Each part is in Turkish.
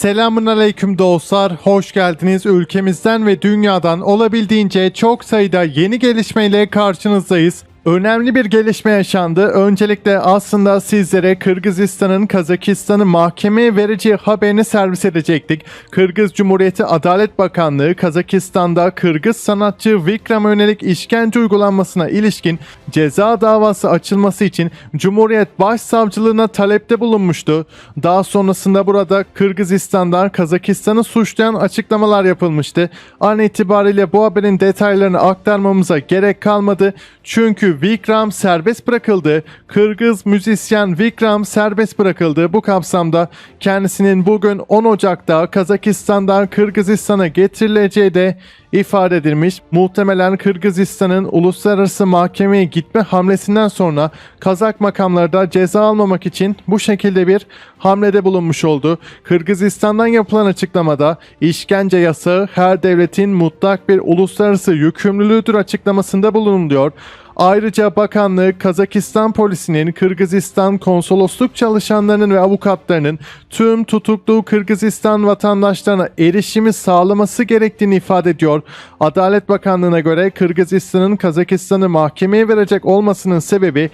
Selamun aleyküm dostlar, hoş geldiniz. Ülkemizden ve dünyadan olabildiğince çok sayıda yeni gelişmeyle karşınızdayız. Önemli bir gelişme yaşandı. Öncelikle aslında sizlere Kırgızistan'ın Kazakistan'ı mahkemeye vereceği haberini servis edecektik. Kırgız Cumhuriyeti Adalet Bakanlığı Kazakistan'da Kırgız sanatçı Vikram'a yönelik işkence uygulanmasına ilişkin ceza davası açılması için Cumhuriyet Başsavcılığına talepte bulunmuştu. Daha sonrasında burada Kırgızistan'dan Kazakistan'ı suçlayan açıklamalar yapılmıştı. An itibariyle bu haberin detaylarını aktarmamıza gerek kalmadı. Çünkü Vikram serbest bırakıldı. Kırgız müzisyen Vikram serbest bırakıldı. Bu kapsamda kendisinin bugün 10 Ocak'ta Kazakistan'dan Kırgızistan'a getirileceği de ifade edilmiş. Muhtemelen Kırgızistan'ın uluslararası mahkemeye gitme hamlesinden sonra Kazak makamları da ceza almamak için bu şekilde bir hamlede bulunmuş oldu. Kırgızistan'dan yapılan açıklamada işkence yasağı her devletin mutlak bir uluslararası yükümlülüğüdür açıklamasında bulunuluyor. Ayrıca bakanlık Kazakistan polisinin Kırgızistan konsolosluk çalışanlarının ve avukatlarının tüm tutuklu Kırgızistan vatandaşlarına erişimi sağlaması gerektiğini ifade ediyor. Adalet Bakanlığı'na göre Kırgızistan'ın Kazakistan'ı mahkemeye verecek olmasının sebebi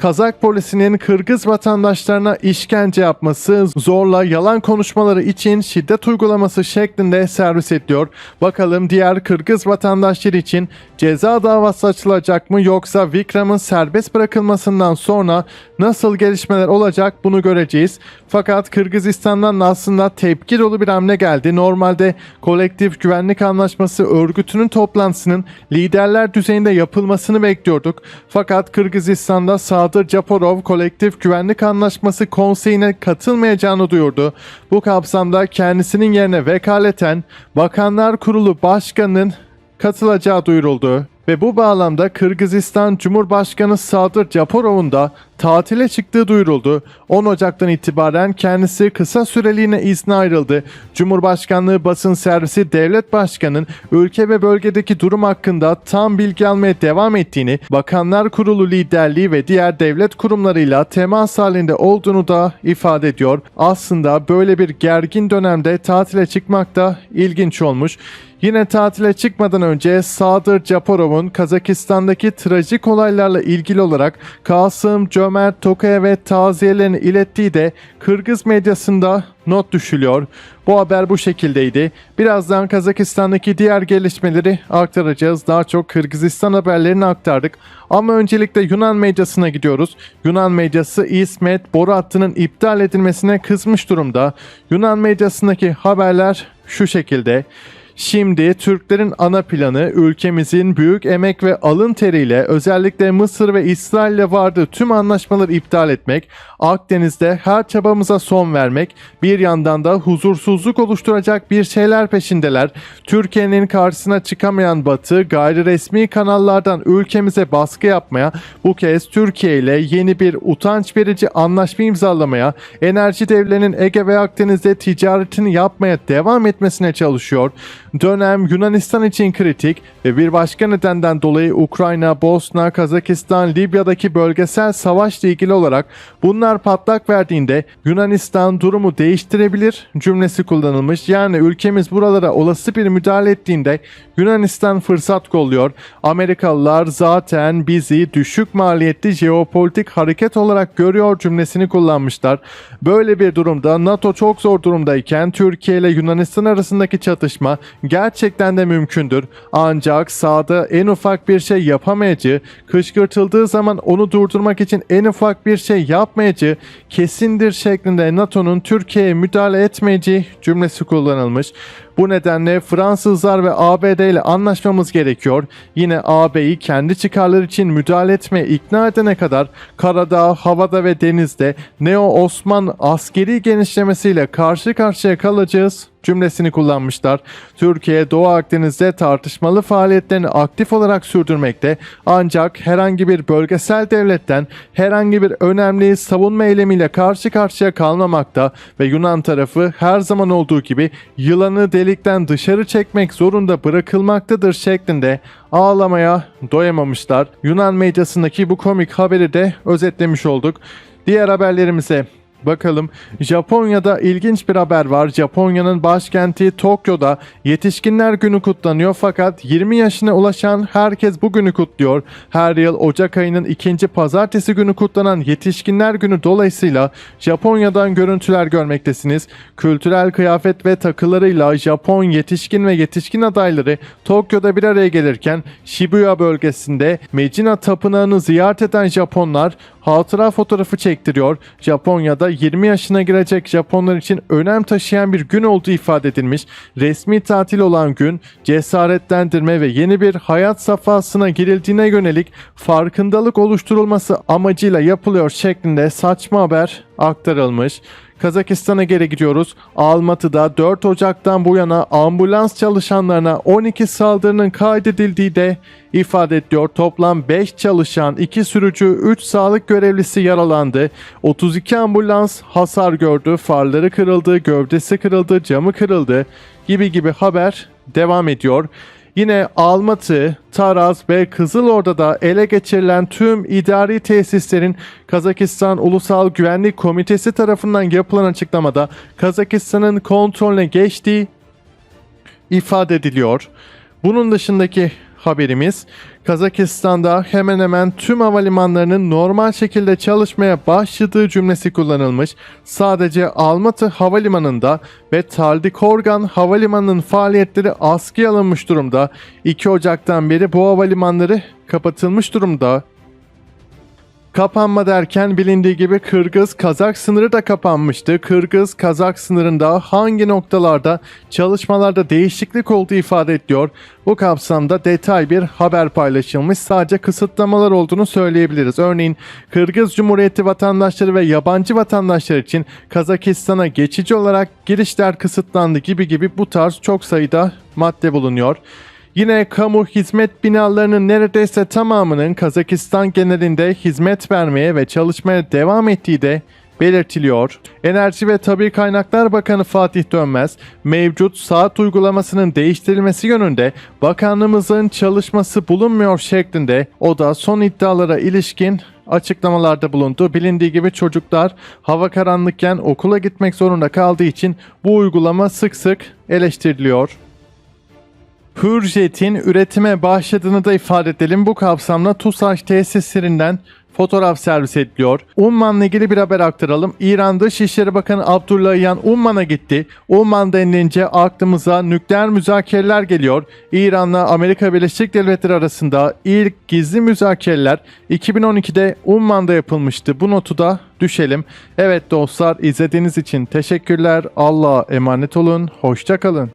Kazak polisinin Kırgız vatandaşlarına işkence yapması, zorla yalan konuşmaları için şiddet uygulaması şeklinde servis ediliyor. Bakalım diğer Kırgız vatandaşlar için ceza davası açılacak mı yoksa Vikram'ın serbest bırakılmasından sonra nasıl gelişmeler olacak bunu göreceğiz. Fakat Kırgızistan'dan aslında tepki dolu bir hamle geldi. Normalde kolektif güvenlik anlaşması örgütünün toplantısının liderler düzeyinde yapılmasını bekliyorduk. Fakat Kırgızistan'da Sadır Japarov kolektif güvenlik anlaşması konseyine katılmayacağını duyurdu. Bu kapsamda kendisinin yerine vekaleten Bakanlar Kurulu Başkanı'nın katılacağı duyuruldu. Ve bu bağlamda Kırgızistan Cumhurbaşkanı Sadır Japarov'un da tatile çıktığı duyuruldu. 10 Ocak'tan itibaren kendisi kısa süreliğine izne ayrıldı. Cumhurbaşkanlığı basın servisi devlet başkanının ülke ve bölgedeki durum hakkında tam bilgi almaya devam ettiğini, Bakanlar Kurulu liderliği ve diğer devlet kurumlarıyla temas halinde olduğunu da ifade ediyor. Aslında böyle bir gergin dönemde tatile çıkmak da ilginç olmuş. Yine tatile çıkmadan önce Sadır Japarov'un Kazakistan'daki trajik olaylarla ilgili olarak Kasım Cömert Tokayev'e taziyelerini ilettiği de Kırgız medyasında not düşülüyor. Bu haber bu şekildeydi. Birazdan Kazakistan'daki diğer gelişmeleri aktaracağız. Daha çok Kırgızistan haberlerini aktardık. Ama öncelikle Yunan medyasına gidiyoruz. Yunan medyası İsmet boru hattının iptal edilmesine kızmış durumda. Yunan medyasındaki haberler şu şekilde. Şimdi Türklerin ana planı ülkemizin büyük emek ve alın teriyle özellikle Mısır ve İsrail ile vardığı tüm anlaşmaları iptal etmek, Akdeniz'de her çabamıza son vermek, bir yandan da huzursuzluk oluşturacak bir şeyler peşindeler. Türkiye'nin karşısına çıkamayan Batı gayri resmi kanallardan ülkemize baskı yapmaya, bu kez Türkiye ile yeni bir utanç verici anlaşma imzalamaya, enerji devlerinin Ege ve Akdeniz'de ticaretini yapmaya devam etmesine çalışıyor. Dönem Yunanistan için kritik ve bir başka nedenden dolayı Ukrayna, Bosna, Kazakistan, Libya'daki bölgesel savaşla ilgili olarak bunlar patlak verdiğinde Yunanistan durumu değiştirebilir cümlesi kullanılmış. Yani ülkemiz buralara olası bir müdahale ettiğinde Yunanistan fırsat kolluyor. Amerikalılar zaten bizi düşük maliyetli jeopolitik hareket olarak görüyor cümlesini kullanmışlar. Böyle bir durumda NATO çok zor durumdayken Türkiye ile Yunanistan arasındaki çatışma gerçekten de mümkündür. Ancak sahada en ufak bir şey yapamayacağı, kışkırtıldığı zaman onu durdurmak için en ufak bir şey yapmayacağı kesindir şeklinde NATO'nun Türkiye'ye müdahale etmeyeceği cümlesi kullanılmış. Bu nedenle Fransızlar ve ABD ile anlaşmamız gerekiyor. Yine AB'yi kendi çıkarları için müdahale etmeye ikna edene kadar karada, havada ve denizde Neo Osman askeri genişlemesiyle karşı karşıya kalacağız cümlesini kullanmışlar. Türkiye Doğu Akdeniz'de tartışmalı faaliyetlerini aktif olarak sürdürmekte ancak herhangi bir bölgesel devletten herhangi bir önemli savunma eylemiyle karşı karşıya kalmamakta ve Yunan tarafı her zaman olduğu gibi yılanı delikten dışarı çekmek zorunda bırakılmaktadır şeklinde ağlamaya doyamamışlar. Yunan medyasındaki bu komik haberi de özetlemiş olduk. Diğer haberlerimize Bakalım Japonya'da ilginç bir haber var. Japonya'nın başkenti Tokyo'da Yetişkinler Günü kutlanıyor fakat 20 yaşına ulaşan herkes bu günü kutluyor. Her yıl Ocak ayının ikinci pazartesi günü kutlanan Yetişkinler Günü dolayısıyla Japonya'dan görüntüler görmektesiniz. Kültürel kıyafet ve takılarıyla Japon yetişkin ve yetişkin adayları Tokyo'da bir araya gelirken Shibuya bölgesinde Mecina Tapınağı'nı ziyaret eden Japonlar hatıra fotoğrafı çektiriyor. Japonya'da 20 yaşına girecek Japonlar için önem taşıyan bir gün olduğu ifade edilmiş. Resmi tatil olan gün cesaretlendirme ve yeni bir hayat safhasına girildiğine yönelik farkındalık oluşturulması amacıyla yapılıyor şeklinde saçma haber aktarılmış. Kazakistan'a geri gidiyoruz. Almatı'da 4 Ocak'tan bu yana ambulans çalışanlarına 12 saldırının kaydedildiği de ifade ediliyor. Toplam 5 çalışan, 2 sürücü, 3 sağlık görevlisi yaralandı. 32 ambulans hasar gördü, farları kırıldı, gövdesi kırıldı, camı kırıldı gibi gibi haber devam ediyor. Yine Almatı, Taraz ve Kızılordu'da ele geçirilen tüm idari tesislerin Kazakistan Ulusal Güvenlik Komitesi tarafından yapılan açıklamada Kazakistan'ın kontrolüne geçtiği ifade ediliyor. Bunun dışındaki haberimiz Kazakistan'da hemen hemen tüm havalimanlarının normal şekilde çalışmaya başladığı cümlesi kullanılmış. Sadece Almatı Havalimanı'nda ve Taldikorgan Havalimanı'nın faaliyetleri askıya alınmış durumda. 2 Ocak'tan beri bu havalimanları kapatılmış durumda. Kapanma derken bilindiği gibi Kırgız-Kazak sınırı da kapanmıştı. Kırgız-Kazak sınırında hangi noktalarda çalışmalarda değişiklik olduğu ifade ediliyor. Bu kapsamda detay bir haber paylaşılmış. Sadece kısıtlamalar olduğunu söyleyebiliriz. Örneğin Kırgız Cumhuriyeti vatandaşları ve yabancı vatandaşlar için Kazakistan'a geçici olarak girişler kısıtlandı gibi gibi bu tarz çok sayıda madde bulunuyor. Yine kamu hizmet binalarının neredeyse tamamının Kazakistan genelinde hizmet vermeye ve çalışmaya devam ettiği de belirtiliyor. Enerji ve Tabi Kaynaklar Bakanı Fatih Dönmez, mevcut saat uygulamasının değiştirilmesi yönünde bakanlığımızın çalışması bulunmuyor şeklinde o da son iddialara ilişkin açıklamalarda bulundu. Bilindiği gibi çocuklar hava karanlıkken okula gitmek zorunda kaldığı için bu uygulama sık sık eleştiriliyor. Hürjet'in üretime başladığını da ifade edelim. Bu kapsamda TUSAŞ tesislerinden fotoğraf servis ediliyor. Umman'la ilgili bir haber aktaralım. İran Dışişleri Bakanı Abdullah Yan Umman'a gitti. Umman denilince aklımıza nükleer müzakereler geliyor. İran'la Amerika Birleşik Devletleri arasında ilk gizli müzakereler 2012'de Umman'da yapılmıştı. Bu notu da düşelim. Evet dostlar izlediğiniz için teşekkürler. Allah'a emanet olun. Hoşçakalın.